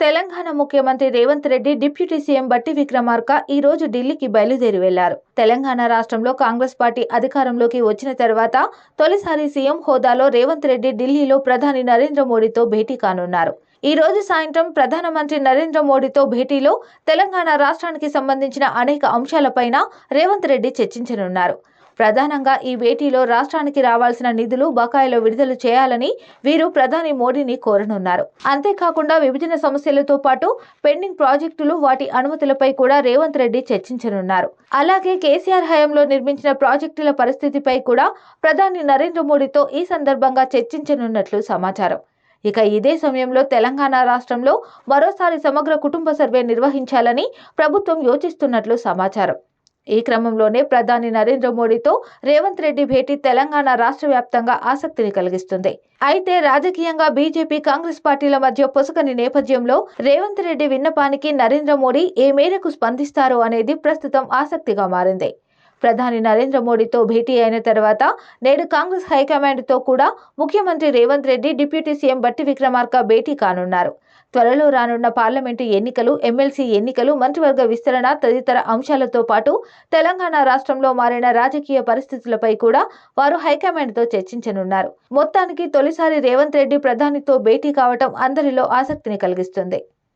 తెలంగాణ ముఖ్యమంత్రి Revanth Reddy deputy CM బట్టి విక్రమార్క ఈ రోజు ఢిల్లీకి బయలుదేరి వెళ్ళారు. తెలంగాణ రాష్ట్రంలో కాంగ్రెస్ పార్టీ అధికారంలోకి వచ్చిన తర్వాత తొలిసారి సీఎం హోదాలో రేవంత్ రెడ్డి ఢిల్లీలో ప్రధాని నరేంద్ర మోడీతో భేటీ కానున్నారు. ఈ రోజు సాయంత్రం ప్రధానమంత్రి నరేంద్ర మోడీతో భేటీలో తెలంగాణ రాష్ట్రానికి సంబంధించిన అనేక అంశాలపైన రేవంత్ రెడ్డి చర్చించనున్నారు. ప్రధానంగా ఈ భేటీలో రాష్ట్రానికి రావాల్సిన నిధులు బకాయిలో విడుదల చేయాలని వీరు ప్రధాని మోడీని కోరనున్నారు. అంతేకాకుండా విభజన సమస్యలతో పాటు పెండింగ్ ప్రాజెక్టులు వాటి అనుమతులపై కూడా రేవంత్ రెడ్డి చర్చించనున్నారు. అలాగే కేసీఆర్ హయాంలో నిర్మించిన ప్రాజెక్టుల పరిస్థితిపై కూడా ప్రధాని నరేంద్ర మోడీతో ఈ సందర్భంగా చర్చించనున్నట్లు సమాచారం. ఇక ఇదే సమయంలో తెలంగాణ రాష్ట్రంలో మరోసారి సమగ్ర కుటుంబ సర్వే నిర్వహించాలని ప్రభుత్వం యోచిస్తున్నట్లు సమాచారం. ఈ క్రమంలోనే ప్రధాని నరేంద్ర మోడీతో రేవంత్ రెడ్డి భేటీ తెలంగాణ రాష్ట్ర వ్యాప్తంగా ఆసక్తిని కలిగిస్తుంది. అయితే రాజకీయంగా బీజేపీ కాంగ్రెస్ పార్టీల మధ్య పొసగని నేపథ్యంలో రేవంత్ రెడ్డి విన్నపానికి నరేంద్ర మోడీ ఏ మేరకు స్పందిస్తారో అనేది ప్రస్తుతం ఆసక్తిగా మారింది. ప్రధాని నరేంద్ర మోడీతో భేటీ అయిన తర్వాత నేడు కాంగ్రెస్ హైకమాండ్తో కూడా ముఖ్యమంత్రి రేవంత్ రెడ్డి డిప్యూటీ సీఎం బట్టి విక్రమార్క భేటీ కానున్నారు. త్వరలో రానున్న పార్లమెంటు ఎన్నికలు ఎమ్మెల్సీ ఎన్నికలు మంత్రివర్గ విస్తరణ తదితర అంశాలతో పాటు తెలంగాణ రాష్ట్రంలో మారిన రాజకీయ పరిస్థితులపై కూడా వారు హైకమాండ్తో చర్చించనున్నారు. మొత్తానికి తొలిసారి రేవంత్ రెడ్డి ప్రధానితో భేటీ కావటం అందరిలో ఆసక్తిని కలిగిస్తుంది.